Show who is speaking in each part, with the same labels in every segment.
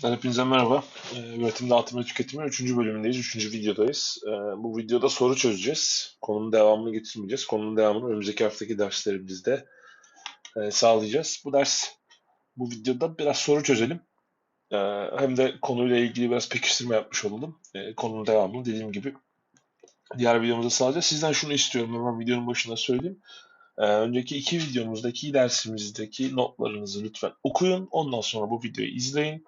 Speaker 1: Arkadaşlar hepinize merhaba. Ee, üretim, dağıtım ve tüketimin 3. bölümündeyiz, 3. videodayız. Ee, bu videoda soru çözeceğiz. Konunun devamını getirmeyeceğiz. Konunun devamını önümüzdeki haftaki derslerimizde e, sağlayacağız. Bu ders, bu videoda biraz soru çözelim. Ee, hem de konuyla ilgili biraz pekiştirme yapmış olalım. Ee, konunun devamını dediğim gibi diğer videomuzda sağlayacağız. Sizden şunu istiyorum hemen videonun başında söyleyeyim. Ee, önceki iki videomuzdaki, dersimizdeki notlarınızı lütfen okuyun. Ondan sonra bu videoyu izleyin.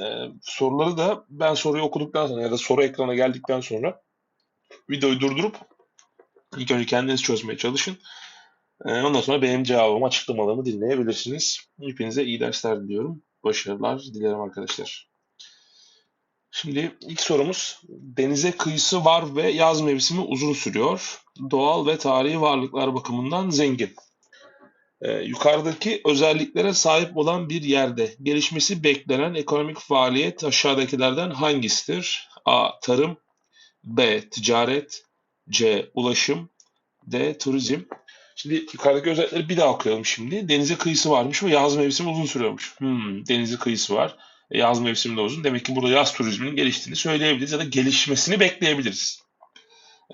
Speaker 1: Ee, soruları da ben soruyu okuduktan sonra ya da soru ekrana geldikten sonra videoyu durdurup ilk önce kendiniz çözmeye çalışın. Ee, ondan sonra benim cevabımı, açıklamalarımı dinleyebilirsiniz. Hepinize iyi dersler diliyorum. Başarılar dilerim arkadaşlar. Şimdi ilk sorumuz denize kıyısı var ve yaz mevsimi uzun sürüyor. Doğal ve tarihi varlıklar bakımından zengin. Ee, yukarıdaki özelliklere sahip olan bir yerde gelişmesi beklenen ekonomik faaliyet aşağıdakilerden hangisidir? A. Tarım B. Ticaret C. Ulaşım D. Turizm Şimdi yukarıdaki özellikleri bir daha okuyalım şimdi. Denize kıyısı varmış ve yaz mevsimi uzun sürüyormuş. Hmm, denize kıyısı var. E, yaz mevsimi de uzun. Demek ki burada yaz turizminin geliştiğini söyleyebiliriz ya da gelişmesini bekleyebiliriz.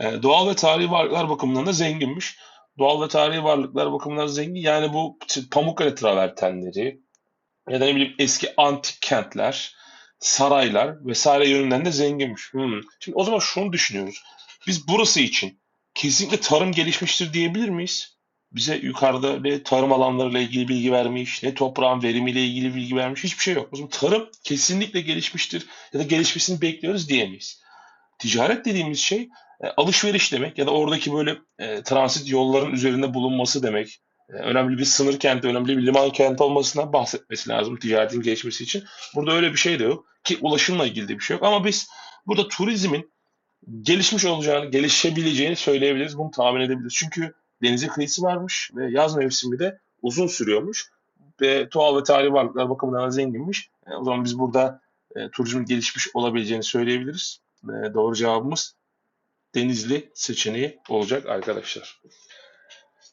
Speaker 1: E, doğal ve tarihi varlıklar bakımından da zenginmiş. Doğal ve tarihi varlıklar bakımından zengin. Yani bu Pamukkale travertenleri ya da ne bileyim eski antik kentler, saraylar vesaire yönünden de zenginmiş. Hmm. Şimdi o zaman şunu düşünüyoruz. Biz burası için kesinlikle tarım gelişmiştir diyebilir miyiz? Bize yukarıda ne tarım alanlarıyla ilgili bilgi vermiş, ne toprağın verimiyle ilgili bilgi vermiş. Hiçbir şey yok. O zaman tarım kesinlikle gelişmiştir ya da gelişmesini bekliyoruz diyemeyiz. Ticaret dediğimiz şey e, alışveriş demek ya da oradaki böyle e, transit yolların üzerinde bulunması demek. E, önemli bir sınır kenti, önemli bir liman kenti olmasından bahsetmesi lazım ticaretin gelişmesi için. Burada öyle bir şey de yok ki ulaşımla ilgili de bir şey yok. Ama biz burada turizmin gelişmiş olacağını, gelişebileceğini söyleyebiliriz. Bunu tahmin edebiliriz. Çünkü denize kıyısı varmış ve yaz mevsimi de uzun sürüyormuş. Ve doğal ve tarihi varlıklar bakımından zenginmiş. E, o zaman biz burada e, turizmin gelişmiş olabileceğini söyleyebiliriz. E, doğru cevabımız Denizli seçeneği olacak arkadaşlar.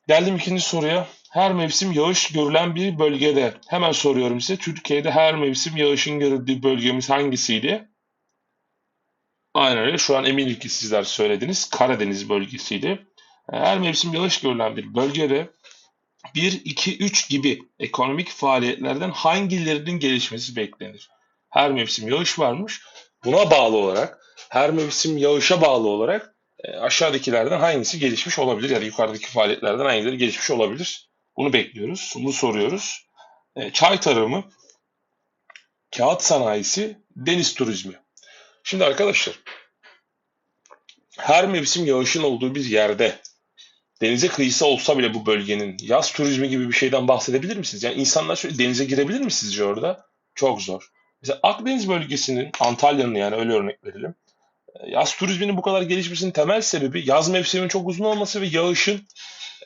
Speaker 1: Geldim ikinci soruya. Her mevsim yağış görülen bir bölgede. Hemen soruyorum size. Türkiye'de her mevsim yağışın görüldüğü bölgemiz hangisiydi? Aynen öyle. Şu an eminim ki sizler söylediniz. Karadeniz bölgesiydi. Her mevsim yağış görülen bir bölgede 1, 2, 3 gibi ekonomik faaliyetlerden hangilerinin gelişmesi beklenir? Her mevsim yağış varmış. Buna bağlı olarak, her mevsim yağışa bağlı olarak e, aşağıdakilerden hangisi gelişmiş olabilir ya da yukarıdaki faaliyetlerden hangileri gelişmiş olabilir? Bunu bekliyoruz, bunu soruyoruz. E, çay tarımı, kağıt sanayisi, deniz turizmi. Şimdi arkadaşlar, her mevsim yağışın olduğu bir yerde denize kıyısı olsa bile bu bölgenin yaz turizmi gibi bir şeyden bahsedebilir misiniz? Yani insanlar şöyle denize girebilir mi sizce orada? Çok zor. Mesela Akdeniz bölgesinin, Antalya'nın yani öyle örnek verelim. E, yaz turizminin bu kadar gelişmesinin temel sebebi yaz mevsiminin çok uzun olması ve yağışın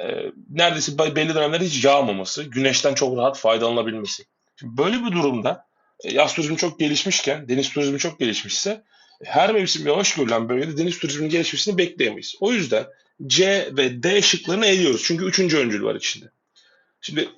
Speaker 1: e, neredeyse belli dönemlerde hiç yağmaması, güneşten çok rahat faydalanabilmesi. Şimdi böyle bir durumda e, yaz turizmi çok gelişmişken, deniz turizmi çok gelişmişse her mevsim yağış görülen bölgede deniz turizminin gelişmesini bekleyemeyiz. O yüzden C ve D şıklarını eliyoruz. Çünkü üçüncü öncül var içinde. Şimdi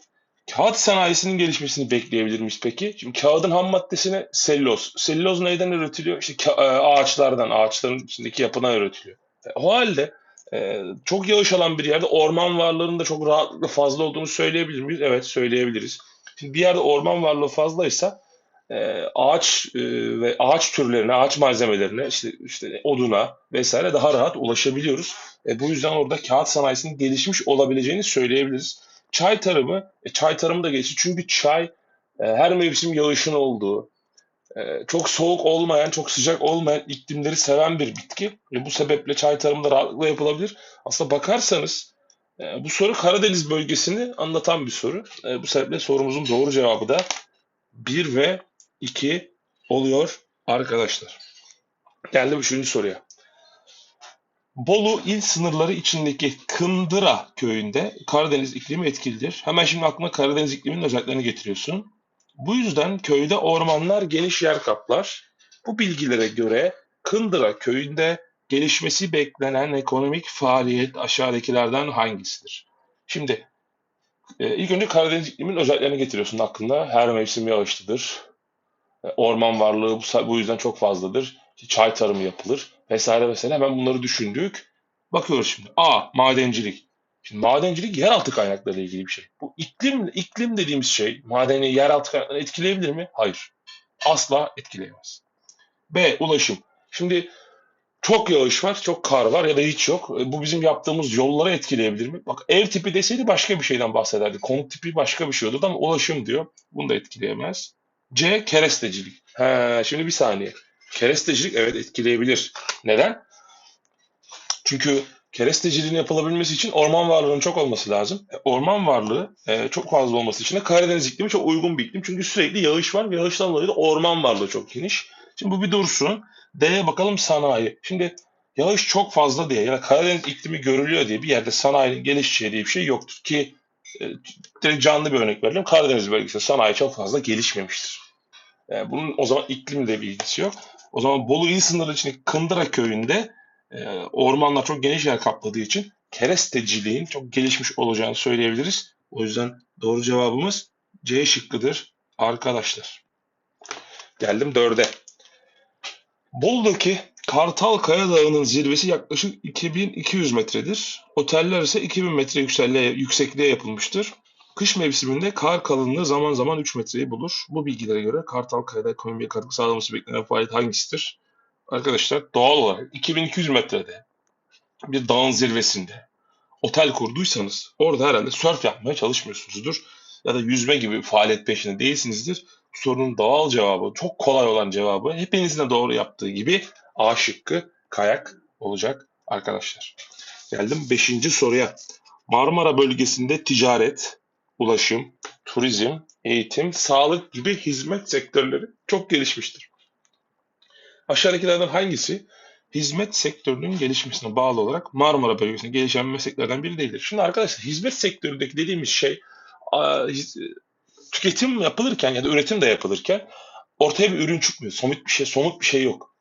Speaker 1: kağıt sanayisinin gelişmesini bekleyebilir miyiz peki? Şimdi kağıdın ham maddesine selüloz. Selüloz neyden üretiliyor? İşte e, ağaçlardan, ağaçların içindeki yapıdan üretiliyor. E, o halde e, çok yağış alan bir yerde orman varlığının da çok rahatlıkla fazla olduğunu söyleyebilir miyiz? Evet söyleyebiliriz. Şimdi bir yerde orman varlığı fazlaysa e, ağaç ve ağaç türlerine, ağaç malzemelerine, işte işte oduna vesaire daha rahat ulaşabiliyoruz. E, bu yüzden orada kağıt sanayisinin gelişmiş olabileceğini söyleyebiliriz. Çay tarımı, e, çay tarımı da gelişti. Çünkü çay e, her mevsim yağışın olduğu, e, çok soğuk olmayan, çok sıcak olmayan iklimleri seven bir bitki. E, bu sebeple çay tarımı da rahatlıkla yapılabilir. Aslında bakarsanız e, bu soru Karadeniz bölgesini anlatan bir soru. E, bu sebeple sorumuzun doğru cevabı da 1 ve 2 oluyor arkadaşlar. Geldim üçüncü soruya. Bolu il sınırları içindeki Kındıra köyünde Karadeniz iklimi etkilidir. Hemen şimdi aklına Karadeniz ikliminin özelliklerini getiriyorsun. Bu yüzden köyde ormanlar geniş yer kaplar. Bu bilgilere göre Kındıra köyünde gelişmesi beklenen ekonomik faaliyet aşağıdakilerden hangisidir? Şimdi e, ilk önce Karadeniz ikliminin özelliklerini getiriyorsun aklına. Her mevsim yağışlıdır E, Orman varlığı bu, bu yüzden çok fazladır. Çay tarımı yapılır vesaire vesaire. Hemen bunları düşündük. Bakıyoruz şimdi. A. Madencilik. Şimdi madencilik yeraltı kaynakları ile ilgili bir şey. Bu iklim iklim dediğimiz şey madeni yeraltı kaynaklarını etkileyebilir mi? Hayır. Asla etkileyemez. B. Ulaşım. Şimdi çok yağış var, çok kar var ya da hiç yok. E, Bu bizim yaptığımız yolları etkileyebilir mi? Bak ev tipi deseydi başka bir şeyden bahsederdi. Konut tipi başka bir şey olurdu ama ulaşım diyor. Bunu da etkileyemez. C. Kerestecilik. He, şimdi bir saniye. Kerestecilik evet etkileyebilir. Neden? Çünkü keresteciliğin yapılabilmesi için orman varlığının çok olması lazım. E, Orman varlığı e, çok fazla olması için de Karadeniz iklimi çok uygun bir iklim. Çünkü sürekli yağış var ve yağıştan dolayı da orman varlığı çok geniş. Şimdi bu bir dursun. D'ye bakalım sanayi. Şimdi yağış çok fazla diye ya da Karadeniz iklimi görülüyor diye bir yerde sanayinin gelişeceği diye bir şey yoktur. Ki e, canlı bir örnek verelim. Karadeniz bölgesinde sanayi çok fazla gelişmemiştir. E, bunun o zaman iklimle bir ilgisi yok. O zaman Bolu il sınırı içindeki Kındıra köyünde e, ormanlar çok geniş yer kapladığı için keresteciliğin çok gelişmiş olacağını söyleyebiliriz. O yüzden doğru cevabımız C şıkkıdır arkadaşlar. Geldim dörde. Bolu'daki Kartal Kaya Dağı'nın zirvesi yaklaşık 2200 metredir. Oteller ise 2000 metre yüksekliğe yapılmıştır. Kış mevsiminde kar kalınlığı zaman zaman 3 metreyi bulur. Bu bilgilere göre Kartal Kaya'da ekonomiye katkı sağlaması beklenen faaliyet hangisidir? Arkadaşlar doğal olarak 2200 metrede bir dağın zirvesinde otel kurduysanız orada herhalde surf yapmaya çalışmıyorsunuzdur. Ya da yüzme gibi faaliyet peşinde değilsinizdir. Sorunun doğal cevabı, çok kolay olan cevabı hepinizin de doğru yaptığı gibi A şıkkı kayak olacak arkadaşlar. Geldim 5. soruya. Marmara bölgesinde ticaret, ulaşım, turizm, eğitim, sağlık gibi hizmet sektörleri çok gelişmiştir. Aşağıdakilerden hangisi hizmet sektörünün gelişmesine bağlı olarak Marmara bölgesinde gelişen mesleklerden biri değildir? Şimdi arkadaşlar hizmet sektöründeki dediğimiz şey tüketim yapılırken ya da üretim de yapılırken ortaya bir ürün çıkmıyor. Somut bir şey, somut bir şey yok.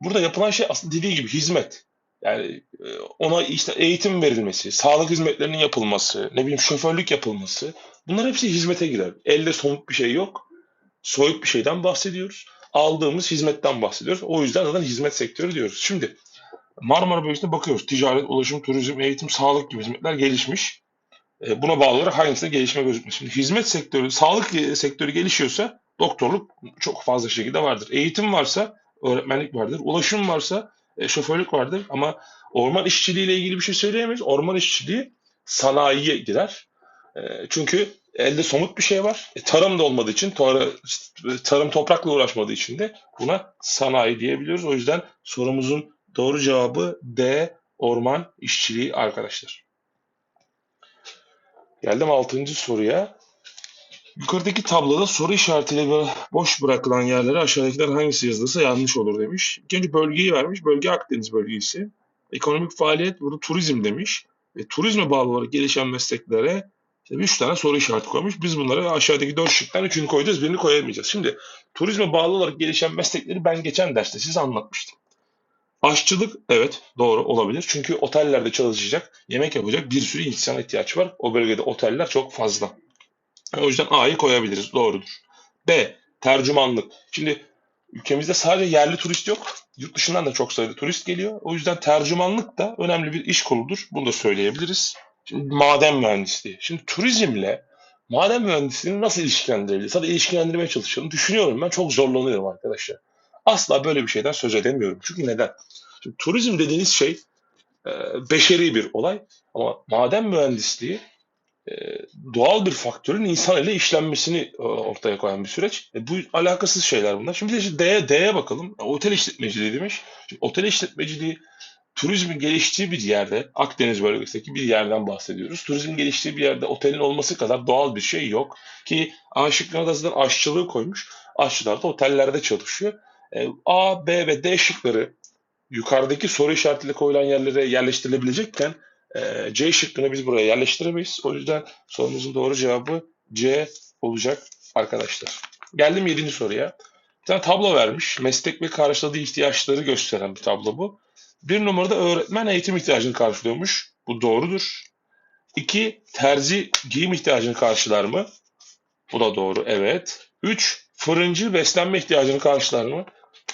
Speaker 1: Burada yapılan şey aslında dediği gibi hizmet. Yani e, ona işte eğitim verilmesi, sağlık hizmetlerinin yapılması, ne bileyim şoförlük yapılması. Bunlar hepsi hizmete girer. Elde somut bir şey yok. Soyut bir şeyden bahsediyoruz. Aldığımız hizmetten bahsediyoruz. O yüzden zaten hizmet sektörü diyoruz. Şimdi Marmara bölgesine bakıyoruz. Ticaret, ulaşım, turizm, eğitim, sağlık gibi hizmetler gelişmiş. E, Buna bağlı olarak hangisinde gelişme gözükmüyor? Şimdi hizmet sektörü, sağlık sektörü gelişiyorsa doktorluk çok fazla şekilde vardır. Eğitim varsa öğretmenlik vardır. Ulaşım varsa e, şoförlük vardır. Ama orman işçiliği ile ilgili bir şey söyleyemeyiz. Orman işçiliği sanayiye girer. E, çünkü elde somut bir şey var. E, tarım da olmadığı için, tar- tarım toprakla uğraşmadığı için de buna sanayi diyebiliyoruz. O yüzden sorumuzun doğru cevabı D, orman işçiliği arkadaşlar. Geldim 6. soruya. Yukarıdaki tabloda soru işaretiyle boş bırakılan yerlere aşağıdakiler hangisi yazılırsa yanlış olur demiş. İlk önce bölgeyi vermiş. Bölge Akdeniz bölgesi. Ekonomik faaliyet burada turizm demiş. Ve turizme bağlı olarak gelişen mesleklere işte üç tane soru işareti koymuş. Biz bunları aşağıdaki dört şıktan üçünü koyacağız, birini koyamayacağız. Şimdi turizme bağlı olarak gelişen meslekleri ben geçen derste size anlatmıştım. Aşçılık evet doğru olabilir. Çünkü otellerde çalışacak, yemek yapacak bir sürü insana ihtiyaç var. O bölgede oteller çok fazla. O yüzden A'yı koyabiliriz. Doğrudur. B. Tercümanlık. Şimdi ülkemizde sadece yerli turist yok. Yurt dışından da çok sayıda turist geliyor. O yüzden tercümanlık da önemli bir iş koludur. Bunu da söyleyebiliriz. Şimdi maden mühendisliği. Şimdi turizmle maden mühendisliğini nasıl ilişkilendirebiliriz? Hadi ilişkilendirmeye çalışalım. Düşünüyorum ben çok zorlanıyorum arkadaşlar. Asla böyle bir şeyden söz edemiyorum. Çünkü neden? Şimdi turizm dediğiniz şey e, beşeri bir olay. Ama maden mühendisliği e, doğal bir faktörün insan ile işlenmesini e, ortaya koyan bir süreç. E, bu alakasız şeyler bunlar. Şimdi de işte D'ye, D'ye bakalım. E, Otel işletmeciliği demiş. Şimdi otel işletmeciliği turizmin geliştiği bir yerde, Akdeniz bölgesindeki bir yerden bahsediyoruz. Turizmin geliştiği bir yerde otelin olması kadar doğal bir şey yok. Ki A şıkkına da zaten aşçılığı koymuş. Aşçılar da otellerde çalışıyor. E, A, B ve D şıkları yukarıdaki soru işaretiyle koyulan yerlere yerleştirilebilecekken e, C şıkkını biz buraya yerleştiremeyiz. O yüzden sorumuzun doğru cevabı C olacak arkadaşlar. Geldim 7. soruya. Bir tane tablo vermiş. Meslek ve karşıladığı ihtiyaçları gösteren bir tablo bu. Bir numarada öğretmen eğitim ihtiyacını karşılıyormuş. Bu doğrudur. İki, terzi giyim ihtiyacını karşılar mı? Bu da doğru, evet. Üç, Fırıncı beslenme ihtiyacını karşılar mı?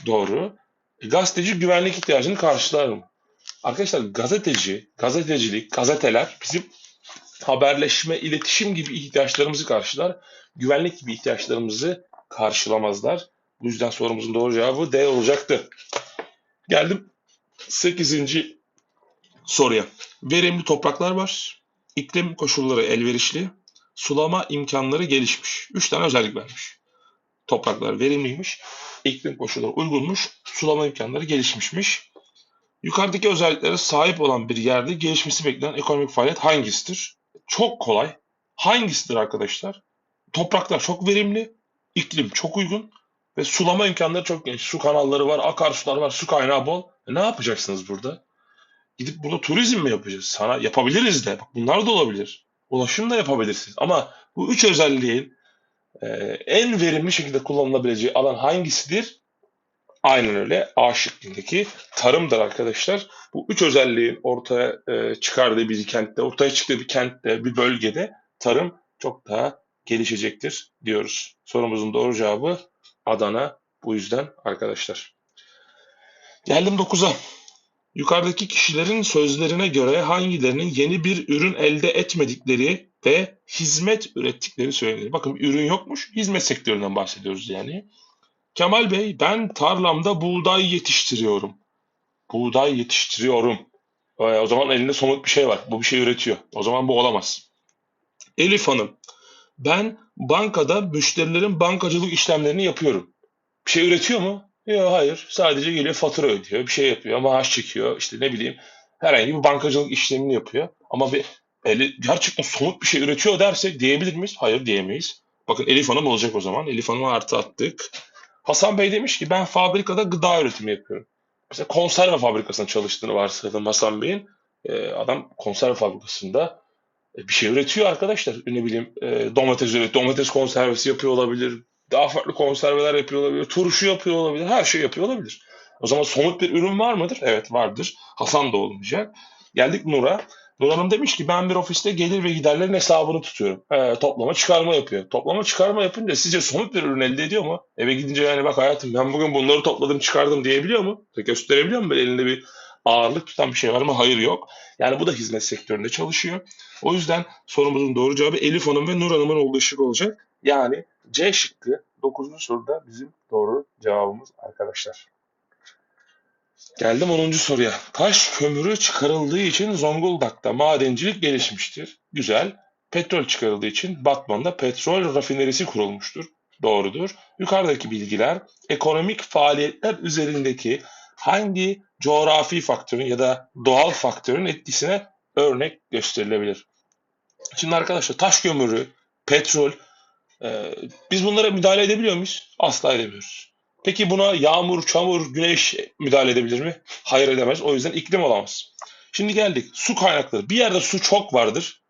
Speaker 1: Doğru. E, gazeteci güvenlik ihtiyacını karşılar mı? Arkadaşlar gazeteci, gazetecilik, gazeteler bizim haberleşme, iletişim gibi ihtiyaçlarımızı karşılar. Güvenlik gibi ihtiyaçlarımızı karşılamazlar. Bu yüzden sorumuzun doğru cevabı D olacaktı. Geldim 8. soruya. Verimli topraklar var. İklim koşulları elverişli. Sulama imkanları gelişmiş. 3 tane özellik vermiş. Topraklar verimliymiş. iklim koşulları uygunmuş. Sulama imkanları gelişmişmiş. Yukarıdaki özelliklere sahip olan bir yerde gelişmesi beklenen ekonomik faaliyet hangisidir? Çok kolay. Hangisidir arkadaşlar? Topraklar çok verimli, iklim çok uygun ve sulama imkanları çok geniş. Su kanalları var, akarsular var, su kaynağı bol. E ne yapacaksınız burada? Gidip burada turizm mi yapacağız? Sana yapabiliriz de. Bak bunlar da olabilir. Ulaşım da yapabilirsiniz. Ama bu üç özelliğin e, en verimli şekilde kullanılabileceği alan hangisidir? Aynen öyle. A şıkkındaki tarımdır arkadaşlar. Bu üç özelliğin ortaya e, çıkardığı bir kentte, ortaya çıktığı bir kentte, bir bölgede tarım çok daha gelişecektir diyoruz. Sorumuzun doğru cevabı Adana. Bu yüzden arkadaşlar. Geldim 9'a. Yukarıdaki kişilerin sözlerine göre hangilerinin yeni bir ürün elde etmedikleri ve hizmet ürettikleri söylenir. Bakın ürün yokmuş, hizmet sektöründen bahsediyoruz yani. Kemal Bey, ben tarlamda buğday yetiştiriyorum. Buğday yetiştiriyorum. Ee, o zaman elinde somut bir şey var. Bu bir şey üretiyor. O zaman bu olamaz. Elif Hanım, ben bankada müşterilerin bankacılık işlemlerini yapıyorum. Bir şey üretiyor mu? Yok hayır. Sadece geliyor fatura ödüyor. Bir şey yapıyor. Maaş çekiyor. işte ne bileyim herhangi bir bankacılık işlemini yapıyor. Ama bir eli, gerçekten somut bir şey üretiyor dersek diyebilir miyiz? Hayır diyemeyiz. Bakın Elif Hanım olacak o zaman. Elif Hanım'a artı attık. Hasan Bey demiş ki ben fabrikada gıda üretimi yapıyorum. Mesela konserve fabrikasında çalıştığını varsayalım Hasan Bey'in. Ee, adam konserve fabrikasında e, bir şey üretiyor arkadaşlar. Ne bileyim e, domates üretiyor. Domates konservesi yapıyor olabilir. Daha farklı konserveler yapıyor olabilir. Turşu yapıyor olabilir. Her şey yapıyor olabilir. O zaman somut bir ürün var mıdır? Evet vardır. Hasan da olmayacak. Geldik Nur'a. Nur Hanım demiş ki ben bir ofiste gelir ve giderlerin hesabını tutuyorum. Ee, toplama çıkarma yapıyor. Toplama çıkarma yapınca sizce somut bir ürün elde ediyor mu? Eve gidince yani bak hayatım ben bugün bunları topladım çıkardım diyebiliyor mu? Gösterebiliyor mu böyle elinde bir ağırlık tutan bir şey var mı? Hayır yok. Yani bu da hizmet sektöründe çalışıyor. O yüzden sorumuzun doğru cevabı Elif Hanım ve Nur Hanım'ın olduğu şık olacak. Yani C şıkkı 9. soruda bizim doğru cevabımız arkadaşlar. Geldim 10. soruya. Taş kömürü çıkarıldığı için Zonguldak'ta madencilik gelişmiştir. Güzel. Petrol çıkarıldığı için Batman'da petrol rafinerisi kurulmuştur. Doğrudur. Yukarıdaki bilgiler ekonomik faaliyetler üzerindeki hangi coğrafi faktörün ya da doğal faktörün etkisine örnek gösterilebilir? Şimdi arkadaşlar taş kömürü, petrol, e, biz bunlara müdahale edebiliyor muyuz? Asla edemiyoruz. Peki buna yağmur, çamur, güneş müdahale edebilir mi? Hayır edemez. O yüzden iklim olamaz. Şimdi geldik. Su kaynakları. Bir yerde su çok vardır.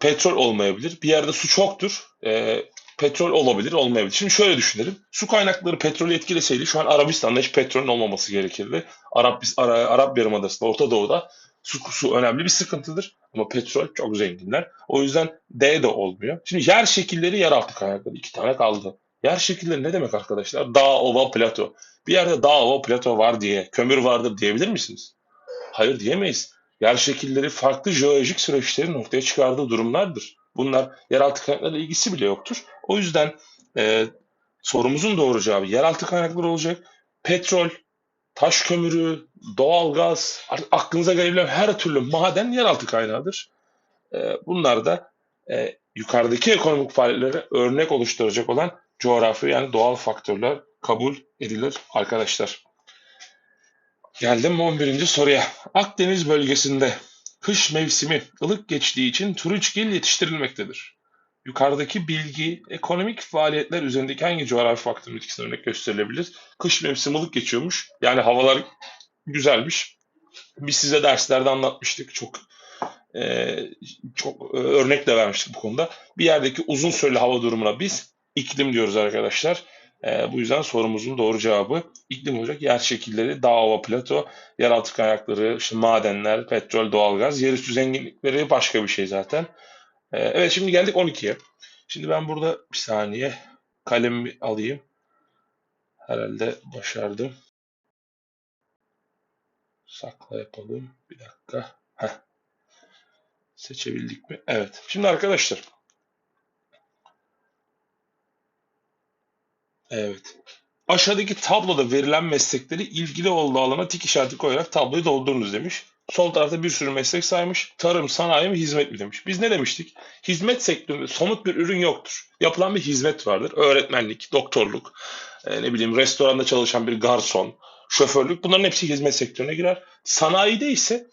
Speaker 1: Petrol olmayabilir. Bir yerde su çoktur. E, petrol olabilir, olmayabilir. Şimdi şöyle düşünelim. Su kaynakları petrolü etkileseydi şu an Arabistan'da hiç petrolün olmaması gerekirdi. Arap, Ara, Arap Yarımadası'nda, Orta Doğu'da su, su önemli bir sıkıntıdır. Ama petrol çok zenginler. O yüzden D de olmuyor. Şimdi yer şekilleri yeraltı kaynakları. iki tane kaldı. Yer şekilleri ne demek arkadaşlar? Dağ, ova, plato. Bir yerde dağ, ova, plato var diye, kömür vardır diyebilir misiniz? Hayır diyemeyiz. Yer şekilleri farklı jeolojik süreçlerin ortaya çıkardığı durumlardır. Bunlar yeraltı kaynaklarıyla ilgisi bile yoktur. O yüzden e, sorumuzun doğru cevabı yeraltı kaynakları olacak. Petrol, taş kömürü, doğalgaz, aklınıza gelebilen her türlü maden yeraltı kaynağıdır. E, bunlar da e, yukarıdaki ekonomik faaliyetlere örnek oluşturacak olan coğrafi yani doğal faktörler kabul edilir arkadaşlar. Geldim 11. soruya. Akdeniz bölgesinde kış mevsimi ılık geçtiği için turunçgil yetiştirilmektedir. Yukarıdaki bilgi ekonomik faaliyetler üzerindeki hangi coğrafi faktörün etkisine örnek gösterilebilir? Kış mevsimi ılık geçiyormuş. Yani havalar güzelmiş. Biz size derslerde anlatmıştık. Çok e, çok e, örnek de vermiştik bu konuda. Bir yerdeki uzun süreli hava durumuna biz iklim diyoruz arkadaşlar. E, bu yüzden sorumuzun doğru cevabı iklim olacak. Yer şekilleri, dağ, ova, plato, yeraltı kaynakları, işte madenler, petrol, doğalgaz, yerüstü zenginlikleri başka bir şey zaten. E, evet şimdi geldik 12'ye. Şimdi ben burada bir saniye Kalemi alayım. Herhalde başardım. Sakla yapalım. Bir dakika. Heh. Seçebildik mi? Evet. Şimdi arkadaşlar. Evet. Aşağıdaki tabloda verilen meslekleri ilgili olduğu alana tik işareti koyarak tabloyu doldurunuz demiş. Sol tarafta bir sürü meslek saymış. Tarım, sanayi mi, hizmet mi demiş. Biz ne demiştik? Hizmet sektöründe somut bir ürün yoktur. Yapılan bir hizmet vardır. Öğretmenlik, doktorluk, e, ne bileyim restoranda çalışan bir garson, şoförlük bunların hepsi hizmet sektörüne girer. Sanayide ise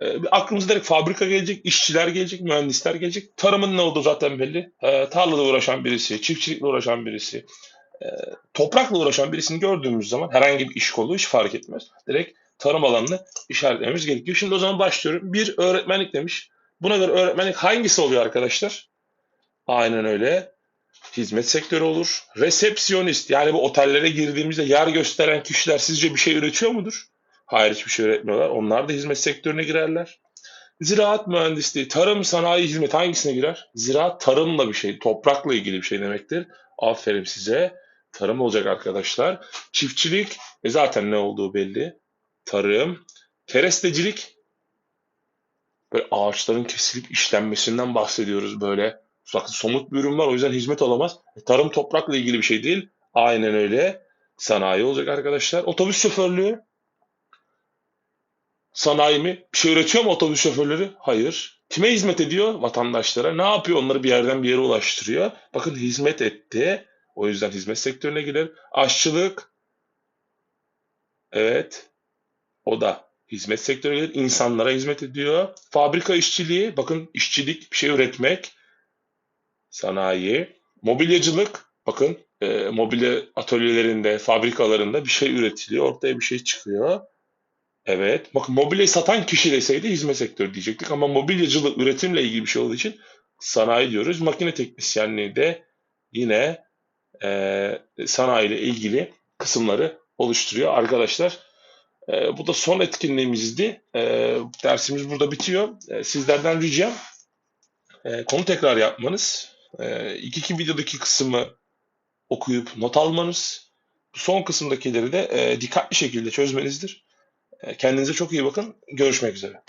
Speaker 1: e, aklımıza direkt fabrika gelecek, işçiler gelecek, mühendisler gelecek. Tarımın ne olduğu zaten belli. E, tarlada uğraşan birisi, çiftçilikle uğraşan birisi, e, toprakla uğraşan birisini gördüğümüz zaman herhangi bir iş kolu hiç fark etmez. Direkt tarım alanını işaretlememiz gerekiyor. Şimdi o zaman başlıyorum. Bir öğretmenlik demiş. Buna göre öğretmenlik hangisi oluyor arkadaşlar? Aynen öyle. Hizmet sektörü olur. Resepsiyonist yani bu otellere girdiğimizde yer gösteren kişiler sizce bir şey üretiyor mudur? Hayır hiçbir şey üretmiyorlar. Onlar da hizmet sektörüne girerler. Ziraat mühendisliği, tarım, sanayi, hizmet hangisine girer? Ziraat tarımla bir şey, toprakla ilgili bir şey demektir. Aferin size. Tarım olacak arkadaşlar. Çiftçilik e zaten ne olduğu belli. Tarım. Kerestecilik böyle ağaçların kesilip işlenmesinden bahsediyoruz böyle. Bakın somut bir ürün var o yüzden hizmet olamaz. E, tarım toprakla ilgili bir şey değil. Aynen öyle. Sanayi olacak arkadaşlar. Otobüs şoförlüğü. Sanayi mi? Bir şey üretiyor mu otobüs şoförleri? Hayır. Kime hizmet ediyor? Vatandaşlara. Ne yapıyor? Onları bir yerden bir yere ulaştırıyor. Bakın hizmet etti. O yüzden hizmet sektörüne girer. Aşçılık. Evet. O da hizmet sektörüne girer. İnsanlara hizmet ediyor. Fabrika işçiliği. Bakın işçilik bir şey üretmek. Sanayi. Mobilyacılık. Bakın e, mobilya atölyelerinde, fabrikalarında bir şey üretiliyor. Ortaya bir şey çıkıyor. Evet. Bakın mobilyayı satan kişi deseydi hizmet sektörü diyecektik ama mobilyacılık üretimle ilgili bir şey olduğu için sanayi diyoruz. Makine teknisyenliği de yine e, sanayi ile ilgili kısımları oluşturuyor arkadaşlar. E, bu da son etkinliğimizdi. E, dersimiz burada bitiyor. E, sizlerden ricam e, konu tekrar yapmanız. E, ilk iki videodaki kısmı okuyup not almanız. Son kısımdakileri de e, dikkatli şekilde çözmenizdir. E, Kendinize çok iyi bakın. Görüşmek üzere.